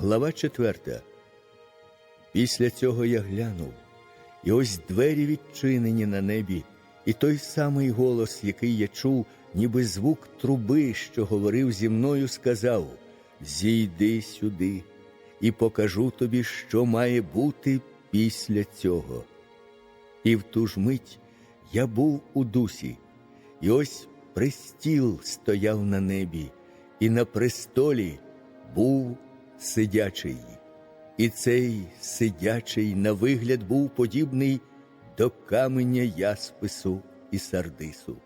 Глава 4. Після цього я глянув, і ось двері відчинені на небі, і той самий голос, який я чув, ніби звук труби, що говорив зі мною, сказав: Зійди сюди, і покажу тобі, що має бути після цього. І в ту ж мить я був у дусі, і ось престіл стояв на небі, і на престолі був сидячий. І цей сидячий на вигляд був подібний до каменя яспису і сардису.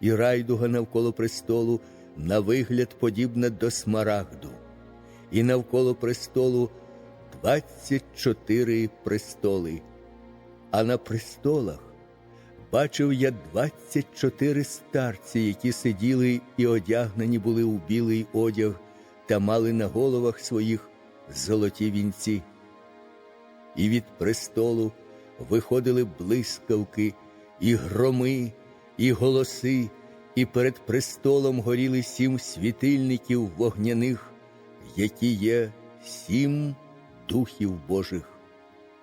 І райдуга навколо престолу на вигляд подібна до смарагду, і навколо престолу двадцять чотири престоли, а на престолах бачив я двадцять чотири старці, які сиділи і одягнені були у білий одяг та мали на головах своїх золоті вінці. І від престолу виходили блискавки, і громи, і голоси, і перед престолом горіли сім світильників вогняних, які є сім духів Божих,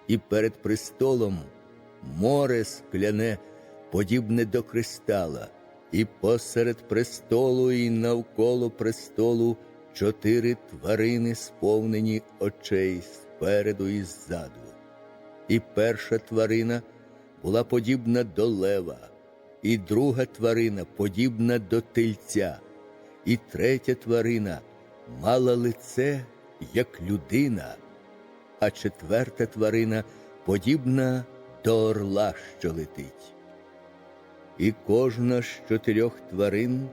і перед престолом море скляне, подібне до кристала, і посеред престолу, і навколо престолу чотири тварини, сповнені очей спереду і ззаду. І перша тварина була подібна до лева, і друга тварина подібна до тельця, і третя тварина мала лице, як людина, а четверта тварина подібна до орла, що летить. І кожна з чотирьох тварин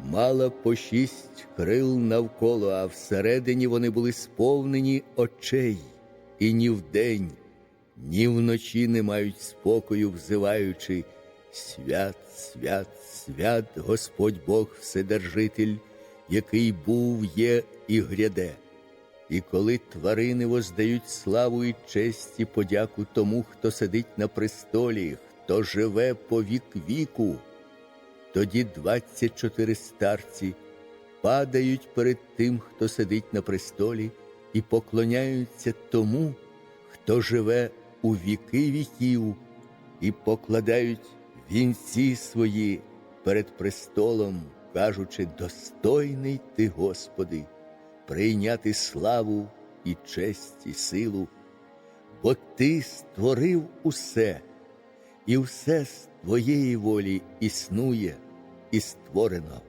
мала по шість крил навколо, а всередині вони були сповнені очей, і ні вдень, ні вночі не мають спокою, взиваючи свят, свят, свят, Господь Бог Вседержитель, який був, є і гряде. І коли тварини воздають славу і честь і подяку тому, хто сидить на престолі, хто живе по вік віку, тоді двадцять чотири старці падають перед тим, хто сидить на престолі, і поклоняються тому, хто живе у віки віків, і покладають вінці свої перед престолом, кажучи, достойний ти, Господи, прийняти славу і честь, і силу, бо Ти створив усе, і все з Твоєї волі існує і створено.